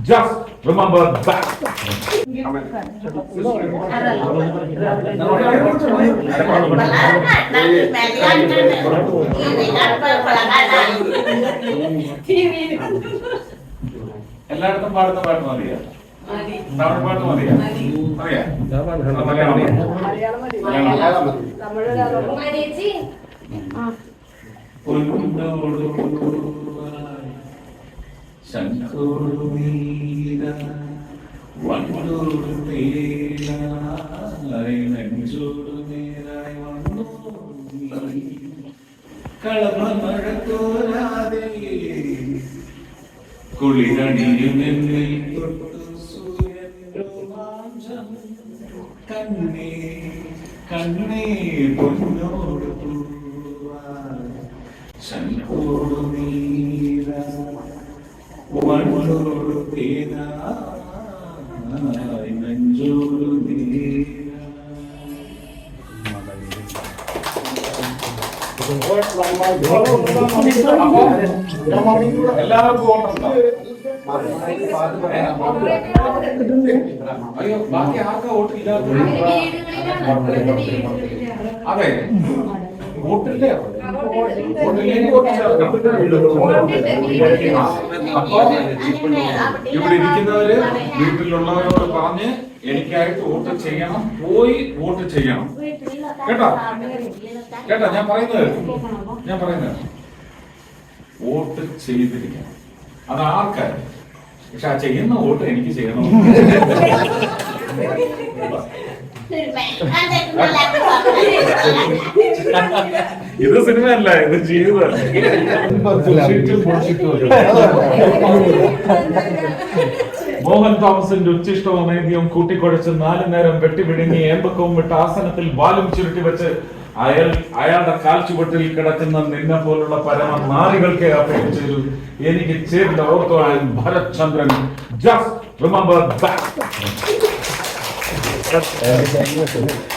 Just remember that. എല്ലായിടത്തും പാടുന്ന പാട്ട് മതിയാ? തമിഴ് പാട്ട് മതിയാ? മതിയാ മലയാളം മതി. മലയാളം. കളമഴത്തോരാതെ കുളിരണിയുമെന്നിൽ തൊട്ടു സൂര്യൻ രോമാഞ്ചം കണ്ണേ കണ്ണേ പൊന്നോട് ശംഖോടു നീര മണ്ണോട് തേനായി നെഞ്ചോടു നീര എല്ലാവർക്കും ഓട്ടം അയ്യോ ബാക്കി ആർക്കാ വോട്ടില്ലാത്ത അതെ. വോട്ടില്ലേ? അപ്പൊ ഇവിടെ ഇരിക്കുന്നവര് വീട്ടിലുള്ളവരോട് പറഞ്ഞ് എനിക്കായിട്ട് വോട്ട് ചെയ്യണം പോയി വോട്ട് ചെയ്യണം. കേട്ടോ? കേട്ടോ? ഞാൻ പറയുന്നത് ഞാൻ പറയുന്നത് വോട്ട് ചെയ്തിരിക്കണം. അത് ആർക്കാര് പക്ഷെ ആ ചെയ്യുന്ന വോട്ട് എനിക്ക് ചെയ്യണം. ഇത് സിനിമയല്ല ഇത് ജീവിതമല്ല. മോഹൻ തോമസിന്റെ ഉച്ചിഷ്ടവും അനേദ്യവും കൂട്ടിക്കൊഴച്ച് നാലു നേരം വെട്ടിപിടുങ്ങി ഏമ്പക്കവും വിട്ട് ആസനത്തിൽ വാലും ചുരുട്ടി വെച്ച് അയാൾ അയാളുടെ കാൽ ചുവട്ടിൽ കിടക്കുന്ന നിന്നെ പോലുള്ള പരമ നാറികൾക്ക് അപേക്ഷിച്ചു എനിക്ക് ചേരിന്റെ Bharath Bharathchandran. Just remember that Evet.